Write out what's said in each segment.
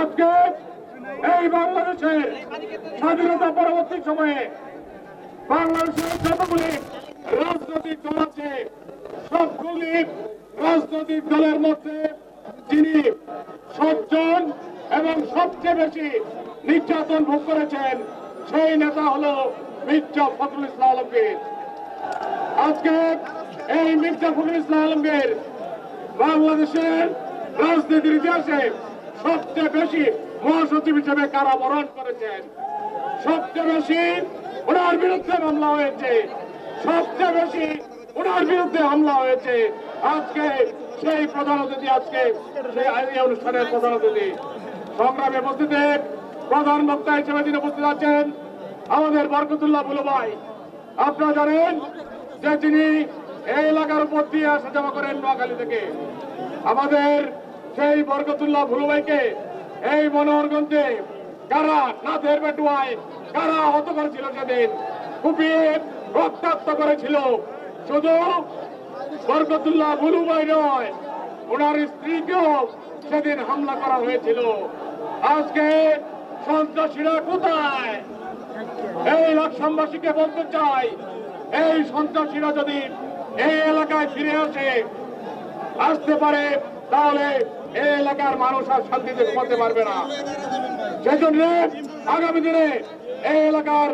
আজকে এই বাংলাদেশের স্বাধীনতা পরবর্তী সময়ে বাংলাদেশের যতগুলি রাজনৈতিক দল আছে, সবগুলি রাজনৈতিক দলের মধ্যে যিনি সজ্জন এবং সবচেয়ে বেশি নির্যাতন ভোগ করেছেন, সেই নেতা হলো মির্জা ফখরুল ইসলাম আলমগীর। আজকে এই মির্জা ফখরুল ইসলাম আলমগীর বাংলাদেশের রাজনীতির ইতিহাসে সবচেয়ে বেশি মহাসচিব হিসেবে কারাবরণ করেছেন? সবচেয়ে বেশি ওনার বিরুদ্ধে মামলা হয়েছে। সবচেয়ে বেশি ওনার বিরুদ্ধে হামলা হয়েছে। আজকে সেই প্রধান অতিথি, আজকে সেই অনুষ্ঠানের প্রধান অতিথি। সংগ্রামে উপস্থিতে প্রধান বক্তা হিসেবে তিনি উপস্থিত আছেন আমাদের বরকতুল্লাহ বুলু ভাই। আপনারা জানেন যে তিনি এই এলাকার উপর দিয়ে আসা যাওয়া করেন নোয়াখালী থেকে। আমাদের সেই বরকতুল্লাহ ভুলু ভাইকে এই মনোহরগঞ্জে কারা না নাথের বেটুয়ায় কারা হত করেছিল সেদিন কুপিয়ে রক্তাক্ত করেছিল। শুধু বরকতুল্লাহ ভুলু ভাই নয়, ওনার স্ত্রীকেও সেদিন হামলা করা হয়েছিল। আজকে সন্ত্রাসীরা কোথায়? এই লাকসামবাসীকে বলতে চাই, এই সন্ত্রাসীরা যদি এই এলাকায় ফিরে আসে, আসতে পারে, তাহলে এই এলাকার মানুষ আর শান্তিতে ঘুমাতে পারবে না। সেজন্য আগামী দিনে এই এলাকার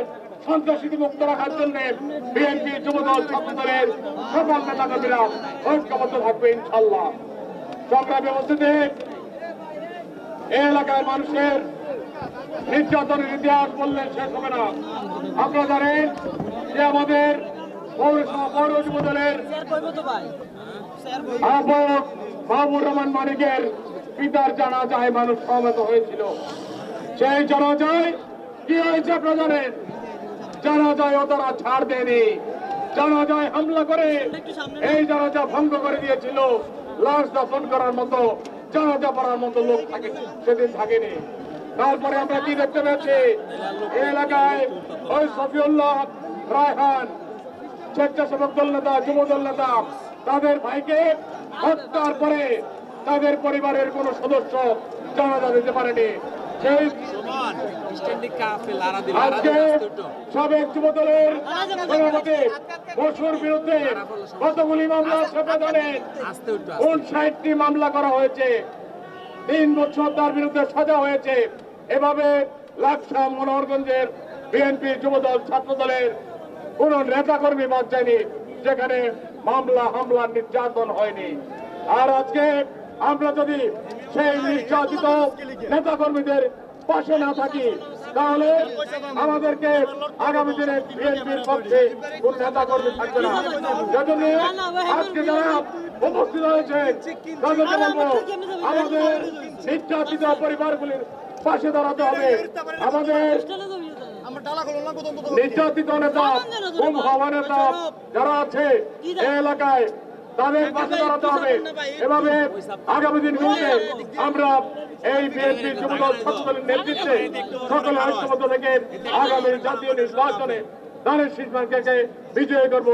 সন্ত্রাসী মুক্ত রাখার জন্য বিএনপি যুবদল ছাত্র দলের সকল নেতা কর্মীরা ঐক্যবদ্ধ থাকবে ইনশাল্লাহ সংগ্রামী অবস্থিতে এই এলাকার মানুষের নির্যাতনের ইতিহাস বললেন শেষ হবে না। আপনারা জানেন যে আমাদের পৌরসভা পৌর যুব দলের আহ্বায়ক মাহবুর রহমান মানিকের পিতার জানাজায় মানুষ সমবেত হয়েছিল। সেই জানাজায় কি হয়েছে আপনারা জানেন জানাজায় তারা ছাড় দেয়নি। জানাজায় হামলা করে এই জানাজা ভঙ্গ করে দিয়েছিল। লাশ দাফন করার মতো, জানাজা পড়ার মতো লোক থাকে, সেদিন থাকেনি। তারপরে আমরা কি দেখতে এই এলাকায় ওই সফিউল্লাহ রায়হান, স্বেচ্ছাসেবক দল নেতা যুব দল নেতা তাদের ভাইকে হত্যার পরে তাদের পরিবারের কোন সদস্য জানাজা দিতে পারেনি। সেই আজকে সাবেক যুব সভাপতি বসুর বিরুদ্ধে কতগুলি মামলা উনষাটটি মামলা করা হয়েছে। তিন বছর তার বিরুদ্ধে সাজা হয়েছে। এভাবে লাকসাম মনোহরগঞ্জের বিএনপি যুবদল ছাত্রদলের কোন নেতা কর্মী বাদ যায়নি যেখানে মামলা, হামলা, নির্যাতন হয়নি। আর আজকে আমরা যদি সেই নির্যাতিত নেতা কর্মীদের পাশে না থাকি, তাহলে আমাদেরকে আগামী দিনে বিএনপির পক্ষে কোন নেতা কর্মী থাকবে না। সেজন্য আজকে যারা উপস্থিত হয়েছে আমাদের নির্যাতিত পরিবারগুলির পাশে দাঁড়াতে হবে। আমাদের নির্যাতিত নেতা গুম হওয়া নেতা যারা আছে এই এলাকায় তাদের পাশে দাঁড়াতে হবে। এভাবে আগামী দিনগুলোতে আমরা এই বিএনপি যুবদল সকলের নেতৃত্বে সকলে ঐক্যবদ্ধ থেকে আগামী জাতীয় নির্বাচনে দানের শীষ বিজয়ী করব?